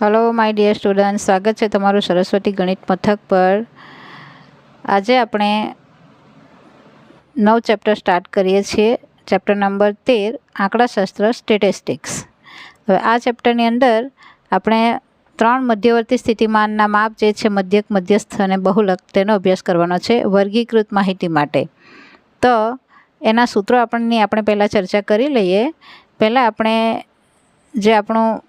Hello my dear student સ્વાગત છે તમારું સરસ્વતી ગણિત મથક પર. આજે આપણે નવ ચેપ્ટર સ્ટાર્ટ કરીએ છીએ. ચેપ્ટર નંબર તેર, આંકડાશાસ્ત્ર સ્ટેટિસ્ટિક્સ હવે આ ચેપ્ટરની અંદર આપણે ત્રણ મધ્યવર્તી સ્થિતિમાનના માપ જે છે, મધ્યક, મધ્યસ્થ અને બહુલક, તેનો અભ્યાસ કરવાનો છે વર્ગીકૃત માહિતી માટે. તો એના સૂત્રો આપણની આપણે પહેલાં ચર્ચા કરી લઈએ. પહેલાં આપણે જે આપણું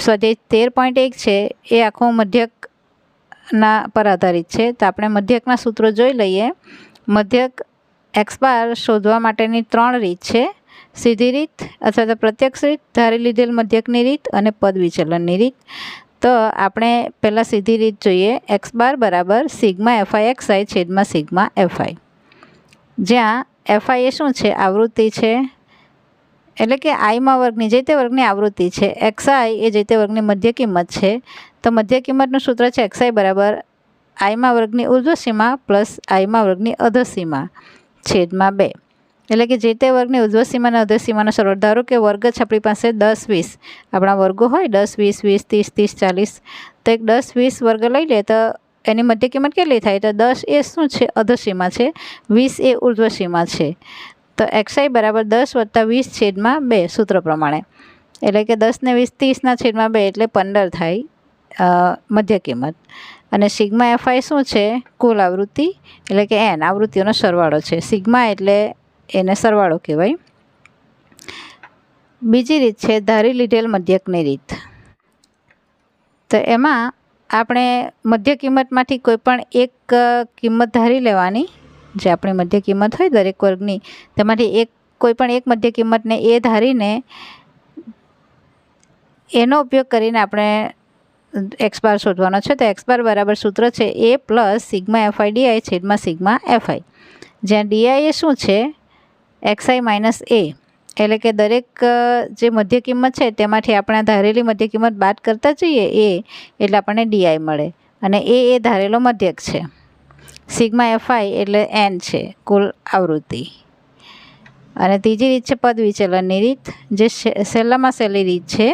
સ્વાધ્યાય તેર પોઈન્ટ એક છે, એ આખું મધ્યકના પર આધારિત છે. તો આપણે મધ્યકના સૂત્રો જોઈ લઈએ. મધ્યક એક્સ બાર શોધવા માટેની ત્રણ રીત છે. સીધી રીત અથવા તો પ્રત્યક્ષ રીત, ધારી લીધેલ મધ્યકની રીત અને પદ વિચલનની રીત. તો આપણે પહેલાં સીધી રીત જોઈએ. એક્સ બાર બરાબર સિગ્મા એફઆઈ એક્સ આઈ છેદમાં સિગ્મા એફઆઈ. જ્યાં એફઆઈ એ શું છે? આવૃત્તિ છે. એટલે કે આઈમાં વર્ગની જે વર્ગની આવૃત્તિ છે એક્સઆઈ એ જે વર્ગની મધ્ય કિંમત છે. તો મધ્ય કિંમતનું સૂત્ર છે એક્સઆઈ બરાબર આઈમાં વર્ગની ઉર્ધ્વસીમા પ્લસ આઈમાં વર્ગની અધસીમા છેદમાં બે. એટલે કે જે તે વર્ગની ઉર્ધ્વ સીમા અને અધર સરળ ધારો કે વર્ગ છે આપણી પાસે દસ વીસ. આપણા વર્ગો હોય દસ વીસ વીસ, ત્રીસ ત્રીસ, ચાલીસ. તો એક દસ, વીસ વર્ગ લઈ લે તો એની મધ્ય કિંમત કેટલી થાય? તો દસ એ શું છે? અધસીમા છે. વીસ એ ઉર્ધ્વસીમા છે. તો એક્સઆઈ બરાબર દસ વત્તા વીસ છેદમાં બે સૂત્ર પ્રમાણે. એટલે કે દસ ને વીસ ત્રીસના છેદમાં બે એટલે પંદર થાય મધ્ય કિંમત. અને સિગ્મા એફઆઈ શું છે? કુલ આવૃત્તિ, એટલે કે એન આવૃત્તિઓનો સરવાળો છે. સિગ્મા એટલે એને સરવાળો કહેવાય. બીજી રીત છે, ધારી લીધેલ મધ્યકની રીત. તો એમાં આપણે મધ્ય કિંમતમાંથી કોઈ પણ એક કિંમત ધારી લેવાની. જે આપણી મધ્ય કિંમત હોય દરેક વર્ગની તેમાંથી એક કોઈ પણ એક મધ્ય કિંમતને એ ધારીને એનો ઉપયોગ કરીને આપણે એક્સ બાર શોધવાનો છે. તો એક્સ બાર બરાબર સૂત્ર છે A plus sigma F I D I છેદમાં સિગ્મા એફઆઈ જ્યાં ડીઆઈ એ શું છે? એક્સઆઈ માઇનસ એ એટલે કે દરેક જે મધ્ય કિંમત છે તેમાંથી આપણે ધારેલી મધ્ય કિંમત બાદ કરતા જઈએ, એ એટલે આપણને ડીઆઈ મળે. અને એ એ ધારેલો મધ્યક છે. સિગ્મા એફઆઈ એટલે એન છે, કુલ આવૃત્તિ. અને ત્રીજી રીત છે પદ વિચલનની રીત, જે સહેલામાં સેલી રીત છે.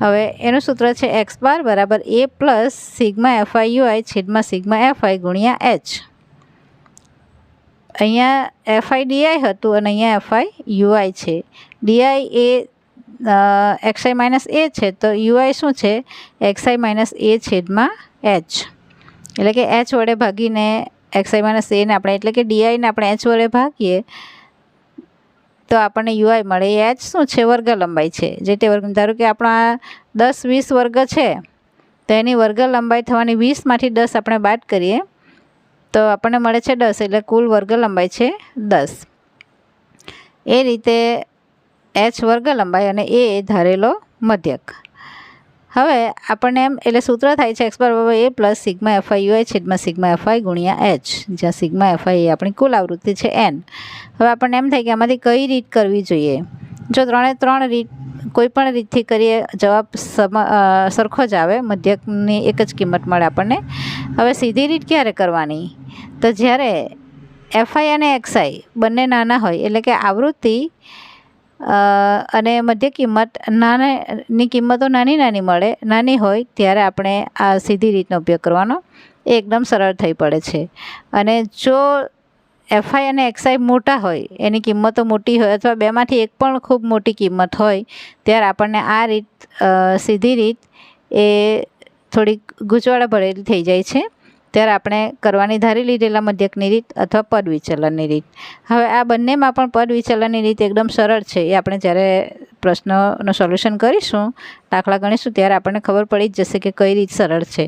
હવે એનું સૂત્ર છે એક્સ બાર બરાબર A plus sigma F I U I છેદમાં સિગ્મા એફઆઈ ગુણ્યા એચ. અહીંયા એફઆઈ ડીઆઈ હતું અને અહીંયા એફઆઈ યુઆઈ છે. ડીઆઈ એ એક્સઆઈ માઇનસ એ છે, તો યુઆઈ શું છે? એક્સઆઈ માઇનસ એ છેદમાં એચ. એટલે કે એચ વડે ભાગીને એક્સઆઈ માઇનસ એને આપણે, એટલે કે ડીઆઈને આપણે એચ વડે ભાગીએ, તો આપણને યુઆઈ મળે. એ એચ શું છે? વર્ગ લંબાઈ છે. જે તે વર્ગ, ધારો કે આપણા દસ વીસ વર્ગ છે, તો એની વર્ગ લંબાઈ થવાની વીસમાંથી દસ આપણે બાદ કરીએ, તો આપણને મળે છે દસ, એટલે કુલ વર્ગ લંબાઈ છે દસ. એ રીતે એચ વર્ગ લંબાઈ અને એ ધારેલો મધ્યક. હવે આપણને એમ, એટલે સૂત્ર થાય છે એક્સ બરાબર A plus sigma F I U I છેદમાં સિગ્મા એફઆઈ ગુણ્યા એચ જ્યાં સિગ્મા એફઆઈ એ આપણી કુલ આવૃત્તિ છે એન હવે આપણને એમ થાય કે આમાંથી કઈ રીત કરવી જોઈએ? જો ત્રણે ત્રણ રીત, કોઈ પણ રીતથી કરીએ, જવાબ સમ સરખો જ આવે, મધ્યકની એક જ કિંમત મળે આપણને. હવે સીધી રીત ક્યારે કરવાની? તો જ્યારે એફઆઈ અને એક્સઆઈ બંને નાના હોય, એટલે કે આવૃત્તિ અને મધ્ય કિંમત નાની કિંમતો નાની નાની મળે, નાની હોય ત્યારે આપણે આ સીધી રીતનો ઉપયોગ કરવાનો એ એકદમ સરળ થઈ પડે છે. અને જો એફઆઈ અને એક્સઆઈ મોટા હોય, એની કિંમતો મોટી હોય અથવા બેમાંથી એક પણ ખૂબ મોટી કિંમત હોય, ત્યારે આપણને આ રીત સીધી રીત એ થોડીક ગૂંચવાડા ભરેલી થઈ જાય છે. ત્યારે આપણે કરવાની ધારી લીધેલા મધ્યકની રીત અથવા પદ વિચલનની રીત. હવે આ બંનેમાં પણ પદ વિચલનની રીત એકદમ સરળ છે. એ આપણે જ્યારે પ્રશ્નનું સોલ્યુશન કરીશું દાખલા ગણીશું ત્યારે આપણને ખબર પડી જ જશે કે કઈ રીત સરળ છે.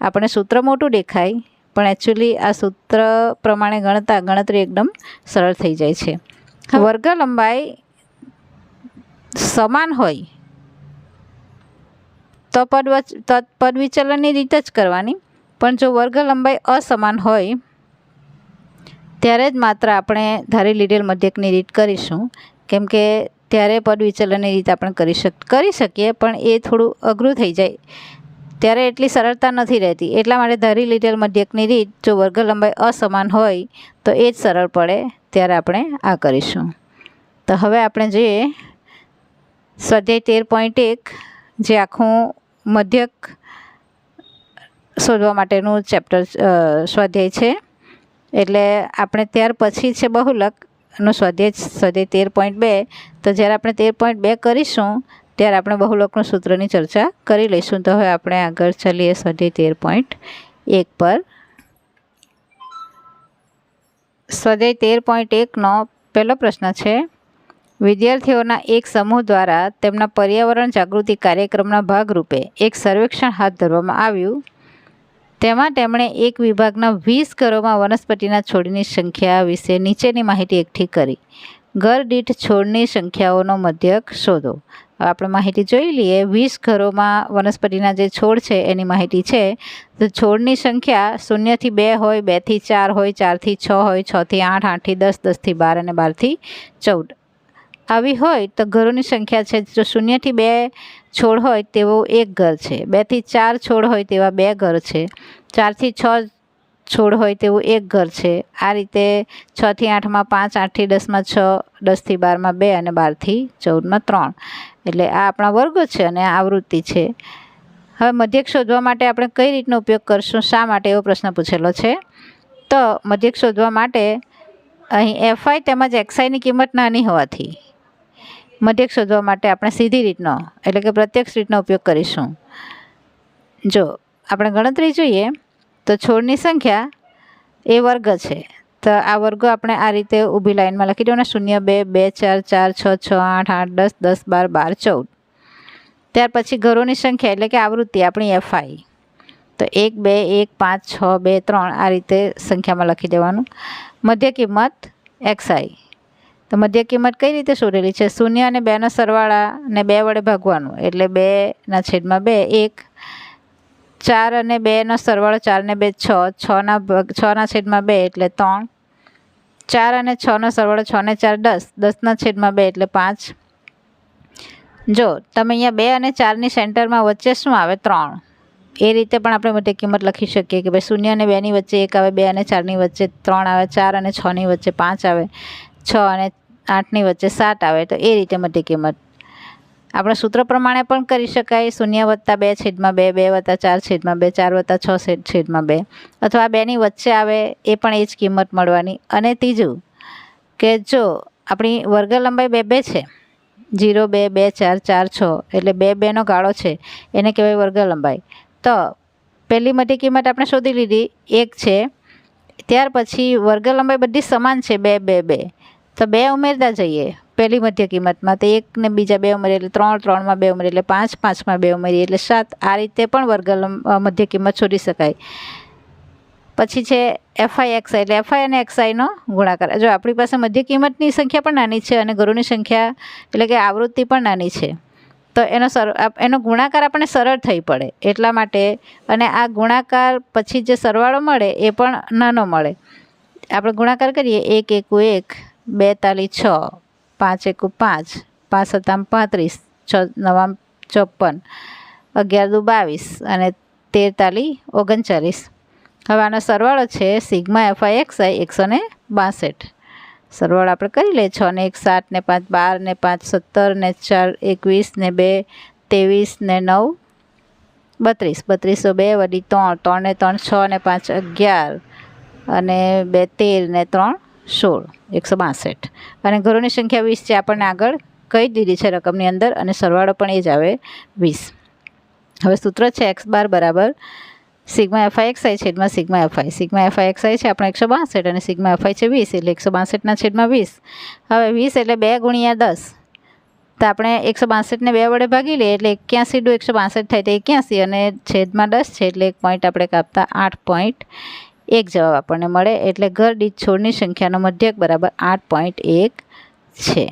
આપણે સૂત્ર મોટું દેખાય પણ એકચ્યુઅલી આ સૂત્ર પ્રમાણે ગણતા ગણતરી એકદમ સરળ થઈ જાય છે. વર્ગ લંબાઈ સમાન હોય તો પદ પદ વિચલનની રીત જ કરવાની. પણ જો વર્ગ લંબાઈ અસમાન હોય, ત્યારે જ માત્ર આપણે ધારી લીધેલ મધ્યકની રીત કરીશું. કેમ કે ત્યારે પદ વિચલનની રીત આપણે કરી શક, કરી શકીએ, પણ એ થોડું અઘરું થઈ જાય. ત્યારે એટલી સરળતા નથી રહેતી. એટલા માટે ધારી લીધેલ મધ્યકની રીત જો વર્ગ લંબાઈ અસમાન હોય, તો એ જ સરળ પડે ત્યારે આપણે આ કરીશું. તો હવે આપણે જોઈએ સ્વાધ્યાય તેર પોઈન્ટ એક, જે આખું મધ્યક શોધવા માટેનું ચેપ્ટર સ્વાધ્યાય છે. એટલે આપણે ત્યાર પછી છે બહુલકનું સ્વાધ્યાય સ્વાધ્યાય તેર પોઈન્ટ બે. તો જ્યારે આપણે તેર પોઈન્ટ બે કરીશું, ત્યારે આપણે બહુલકનું સૂત્રની ચર્ચા કરી લઈશું. તો હવે આપણે આગળ ચાલીએ સ્વાધ્યાય તેર પોઈન્ટ એક પર. સ્વાધ્યાય તેર પોઈન્ટ એકનો પહેલો પ્રશ્ન છે, વિદ્યાર્થીઓના એક સમૂહ દ્વારા તેમના પર્યાવરણ જાગૃતિ કાર્યક્રમના ભાગરૂપે એક સર્વેક્ષણ હાથ ધરવામાં આવ્યું તેમાં તેમણે એક વિભાગના વીસ ઘરોમાં વનસ્પતિના છોડની સંખ્યા વિશે નીચેની માહિતી એકઠી કરી. ઘર દીઠ છોડની સંખ્યાઓનો મધ્યક શોધો. આપણે માહિતી જોઈ લઈએ, વીસ ઘરોમાં વનસ્પતિના જે છોડ છે એની માહિતી છે. તો છોડની સંખ્યા શૂન્યથી બે હોય, બેથી ચાર હોય, ચારથી છ હોય, છથી આઠ, આઠથી દસ, દસથી બાર અને બારથી ચૌદ. આવી હોય તો ઘરોની સંખ્યા છે. જો શૂન્યથી બે છોડ હોય તેવો એક ઘર છે. બેથી ચાર છોડ હોય તેવા બે ઘર છે. ચારથી છ છોડ હોય તેવું એક ઘર છે. આ રીતે છથી આઠમાં પાંચ, આઠથી દસમાં છ, દસથી બારમાં બે અને બારથી ચૌદમાં ત્રણ. એટલે આ આપણા વર્ગો છે અને આવૃત્તિ છે. હવે મધ્યક શોધવા માટે આપણે કઈ રીતનો ઉપયોગ કરશું? શા માટે? એવો પ્રશ્ન પૂછેલો છે. તો મધ્યક શોધવા માટે અહીં એફઆઈ તેમજ એક્સઆઈની કિંમત નાની હોવાથી મધ્યક શોધવા માટે આપણે સીધી રીતનો, એટલે કે પ્રત્યક્ષ રીતનો ઉપયોગ કરીશું. જો, આપણે ગણતરી જોઈએ, તો છોડની સંખ્યા એ વર્ગ છે. તો આ વર્ગો આપણે આ રીતે ઊભી લાઈનમાં લખી દો ને શૂન્ય, બે બે, ચાર ચાર, છ છ, આઠ આઠ, દસ દસ, બાર બાર, ચૌદ. ત્યાર પછી ઘરોની સંખ્યા, એટલે કે આવૃત્તિ, આપણી એફઆઈ. તો એક, બે, એક, પાંચ, છ, બે, ત્રણ, આ રીતે સંખ્યામાં લખી દેવાનું. મધ્ય કિંમત એક્સઆઈ. તો મધ્ય કિંમત કઈ રીતે શોધેલી છે? શૂન્ય અને બેનો સરવાળા ને બે વડે ભાગવાનું. એટલે બેના છેદમાં બે, એક, ચાર અને બેનો સરવાળો ચારને બે, છ. છના ભાગ છના છેદમાં બે એટલે ત્રણ. ચાર અને છનો સરવાળો છ ને ચાર દસ. દસના છેદમાં બે એટલે પાંચ. જો, તમે અહીંયા બે અને ચારની સેન્ટરમાં વચ્ચે શું આવે? ત્રણ. એ રીતે પણ આપણે મધ્ય કિંમત લખી શકીએ કે ભાઈ શૂન્ય અને બેની વચ્ચે એક આવે, બે અને ચારની વચ્ચે ત્રણ આવે, ચાર અને છની વચ્ચે પાંચ આવે. છ અને આઠની વચ્ચે સાત આવે તો એ રીતે મોટી કિંમત. આપણે સૂત્ર પ્રમાણે પણ કરી શકાય. શૂન્ય વત્તા બે છેદમાં બે બે વત્તા ચાર છેદમાં બે, ચાર વત્તા છ છેદમાં બે. અથવા બેની વચ્ચે આવે એ પણ એ જ કિંમત મળવાની. અને ત્રીજું કે જો આપણી વર્ગ લંબાઈ બે બે છે, જીરો, બે બે, ચાર ચાર, છ, એટલે બે, બેનો ગાળો છે, એને કહેવાય વર્ગ લંબાઈ તો પહેલી મોટી કિંમત આપણે શોધી લીધી, એક છે, ત્યાર પછી વર્ગ લંબાઈ બધી સમાન છે, બે બે બે. તો બે ઉમેરતા જઈએ, પહેલી મધ્ય કિંમતમાં તો એક ને બીજા બે ઉમેરીએ એટલે ત્રણ, ત્રણમાં બે ઉમેરીએ એટલે પાંચ, પાંચમાં બે ઉમેરીએ એટલે સાત. આ રીતે પણ વર્ગલ મધ્ય કિંમત શોધી શકાય. પછી છે એફઆઈ એક્સઆઈ એટલે એફઆઈ અને એક્સઆઈનો ગુણાકાર. જો આપણી પાસે મધ્ય કિંમતની સંખ્યા પણ નાની છે અને ગરુની સંખ્યા એટલે કે આવૃત્તિ પણ નાની છે, તો એનો સર એનો ગુણાકાર આપણને સરળ થઈ પડે એટલા માટે અને આ ગુણાકાર પછી જે સરવાળો મળે એ પણ નાનો મળે. આપણે ગુણાકાર કરીએ, એક, એકું, એક બે તાલી છ, પાંચ એકુ પાંચ પાંચ સત્તામ પાંત્રીસ, છ નવામ ચોપન, અગિયાર દુ બાવીસ અને તેરતાલી ઓગણચાલીસ. હવે આનો સરવાળો છે સિગ્મા એફઆઈ એક્સ આઈ એકસો ને બાસઠ. સરવાળો આપણે કરી લઈએ છ ને એક સાત ને પાંચ, બાર ને પાંચ, સત્તર ને ચાર, એકવીસ ને બે, ત્રેવીસ ને નવ, બત્રીસ. બત્રીસો બે વડી ત્રણ ત્રણ ને ત્રણ છ ને પાંચ અગિયાર અને બે તેર ને ત્રણ સોળ, એકસો બાસઠ. અને ઘરોની સંખ્યા વીસ છે, આપણને આગળ કહી દીધી છે રકમની અંદર અને સરવાળો પણ એ જ આવે વીસ. હવે સૂત્ર છે એક્સ બાર બરાબર sigma F I X I છેદમાં sigma F I sigma F I X I છે, આપણે એકસો બાસઠ અને સિગ્મા એફઆઈ છે વીસ, એટલે એકસો બાસઠના છેદમાં વીસ. હવે વીસ એટલે બે ગુણ્યા દસ. તો આપણે એકસો બાસઠને બે વડે ભાગી લઈએ, એટલે એક્યાસી ડુ એકસો બાસઠ થાય તો એક્યાસી અને છેદમાં દસ છે, એટલે એક પોઈન્ટ આપણે કાપતા આઠ પોઈન્ટ એક જવાબ આપણને મળે. એટલે ઘર દીઠ છોડની સંખ્યાનો મધ્યક બરાબર આઠ પોઈન્ટ એક છે.